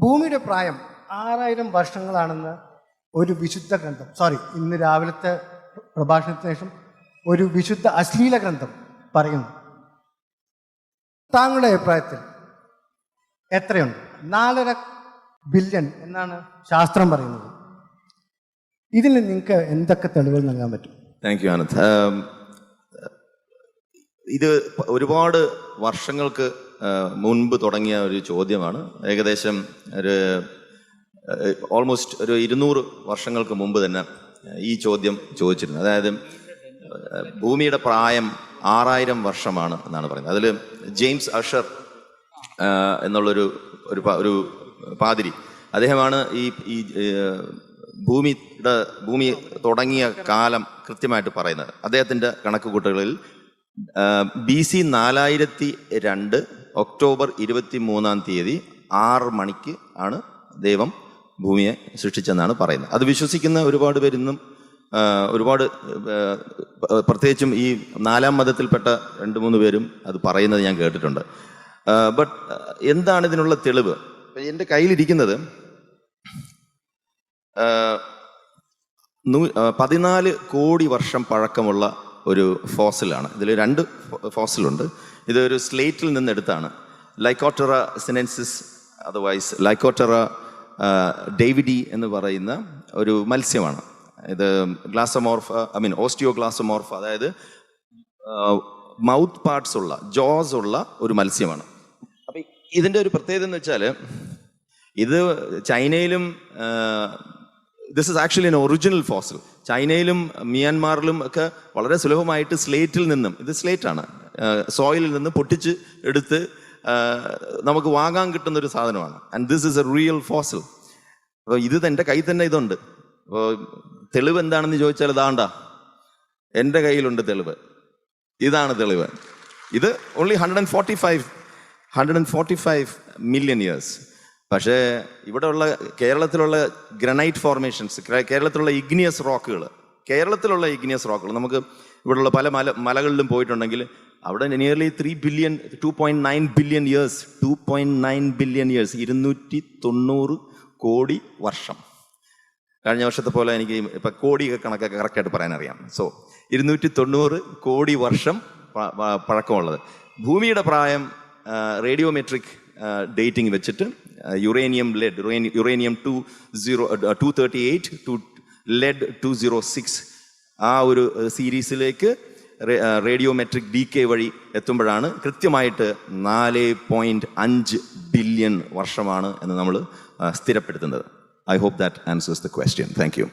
ഭൂമിയുടെ പ്രായം ആറായിരം വർഷങ്ങളാണെന്ന് ഒരു വിശുദ്ധ ഗ്രന്ഥം. സോറി ഇന്ന് രാവിലത്തെ പ്രഭാഷണത്തിന് ശേഷം ഒരു വിശുദ്ധ അശ്ലീല ഗ്രന്ഥം പറയുന്നു. താങ്കളുടെ അഭിപ്രായത്തിൽ എത്രയുണ്ട്? നാലര ബില്യൺ എന്നാണ് ശാസ്ത്രം പറയുന്നത്. ഇതിൽ നിങ്ങൾക്ക് എന്തൊക്കെ തെളിവുകൾ നൽകാൻ പറ്റും? Thank you Anand. ഇത് ഒരുപാട് വർഷങ്ങൾക്ക് മുൻപ് തുടങ്ങിയ ഒരു ചോദ്യമാണ്. ഏകദേശം ഒരു ഓൾമോസ്റ്റ് ഒരു ഇരുന്നൂറ് വർഷങ്ങൾക്ക് മുമ്പ് തന്നെ ഈ ചോദ്യം ചോദിച്ചിരുന്നു അതായത് ഭൂമിയുടെ പ്രായം ആറായിരം വർഷമാണ് എന്നാണ് പറയുന്നത്. അതിൽ ജെയിംസ് അഷർ എന്നുള്ളൊരു ഒരു ഒരു പാതിരി. അദ്ദേഹമാണ് ഈ ഈ ഭൂമിയുടെ ഭൂമി തുടങ്ങിയ കാലം കൃത്യമായിട്ട് പറയുന്നത്. അദ്ദേഹത്തിന്റെ കണക്കുകൂട്ടലുകളിൽ ബി സി നാലായിരത്തി രണ്ട് ഒക്ടോബർ ഇരുപത്തി മൂന്നാം തീയതി ആറ് മണിക്ക് ആണ് ദൈവം ഭൂമിയെ സൃഷ്ടിച്ചെന്നാണ് പറയുന്നത്. അത് വിശ്വസിക്കുന്ന ഒരുപാട് പേരിന്നും ഒരുപാട് പ്രത്യേകിച്ചും ഈ നാലാം മതത്തിൽപ്പെട്ട രണ്ട് മൂന്ന് പേരും അത് പറയുന്നത് ഞാൻ കേട്ടിട്ടുണ്ട്. ബട്ട് എന്താണ് ഇതിനുള്ള തെളിവ്? എന്റെ കയ്യിലിരിക്കുന്നത് പതിനാല് കോടി വർഷം പഴക്കമുള്ള ഒരു ഫോസിലാണ്. ഇതിൽ രണ്ട് ഫോസിലുണ്ട്. ഇത് ഒരു സ്ലേറ്റിൽ നിന്നെടുത്താണ്. ലൈക്കോട്ടറ സിനൻസിസ് അതർവൈസ് ലൈക്കോട്ടറ ഡേവിഡി എന്ന് പറയുന്ന ഒരു മത്സ്യമാണ്. ഇത് ഗ്ലാസമോർഫ ഐ മീൻ ഓസ്റ്റിയോ ഗ്ലാസമോർഫ അതായത് മൗത്ത് പാർട്സ് ഉള്ള ജോസ് ഉള്ള ഒരു മത്സ്യമാണ്. അപ്പം ഇതിന്റെ ഒരു പ്രത്യേകത എന്ന് വെച്ചാൽ ഇത് ചൈനയിലും this is actually an original fossil ചൈനയിലും മ്യാൻമാറിലും ഒക്കെ വളരെ സുലഭമായിട്ട് സ്ലേറ്റിൽ നിന്നും ഇത് സ്ലേറ്റാണ് സോയിലിൽ നിന്ന് പൊട്ടിച്ച് എടുത്ത് നമുക്ക് വാങ്ങാൻ കിട്ടുന്ന ഒരു സാധനമാണ്. And this is a real fossil അപ്പോൾ ഇത് എന്റെ കയ്യിൽ തന്നെ ഇതുണ്ട്. അപ്പോൾ തെളിവ് എന്താണെന്ന് ചോദിച്ചാൽ ഇതാണ്ട. എന്റെ കയ്യിലുണ്ട് തെളിവ്. ഇതാണ് തെളിവ്. ഇത് only hundred and forty five hundred and forty five million years പക്ഷേ ഇവിടെയുള്ള കേരളത്തിലുള്ള ഗ്രനൈറ്റ് ഫോർമേഷൻസ് കേരളത്തിലുള്ള ഇഗ്നിയസ് റോക്കുകൾ കേരളത്തിലുള്ള ഇഗ്നിയസ് റോക്കുകൾ നമുക്ക് ഇവിടെയുള്ള പല മല മലകളിലും പോയിട്ടുണ്ടെങ്കിൽ അവിടെ nearly three billion two point nine billion years two point nine billion years ഇരുന്നൂറ്റി തൊണ്ണൂറ് കോടി വർഷം. കഴിഞ്ഞ വർഷത്തെ പോലെ എനിക്ക് ഇപ്പം കോടി കണക്കൊക്കെ കറക്റ്റായിട്ട് പറയാൻ അറിയാം സോ ഇരുന്നൂറ്റി തൊണ്ണൂറ് കോടി വർഷം പഴക്കമുള്ളത്. ഭൂമിയുടെ പ്രായം റേഡിയോമെട്രിക് ഡേറ്റിംഗ് വെച്ചിട്ട് uranium lead uranium two zero two thirty eight to lead two zero six ആ ഒരു സീരീസിലേക്ക് റേഡിയോമെട്രിക് ഡി കെ വഴി എത്തുമ്പോഴാണ് കൃത്യമായിട്ട് നാല് പോയിന്റ് അഞ്ച് ബില്യൺ വർഷമാണ് എന്ന് നമ്മൾ സ്ഥിരപ്പെടുത്തുന്നത്. I hope that answers the question thank you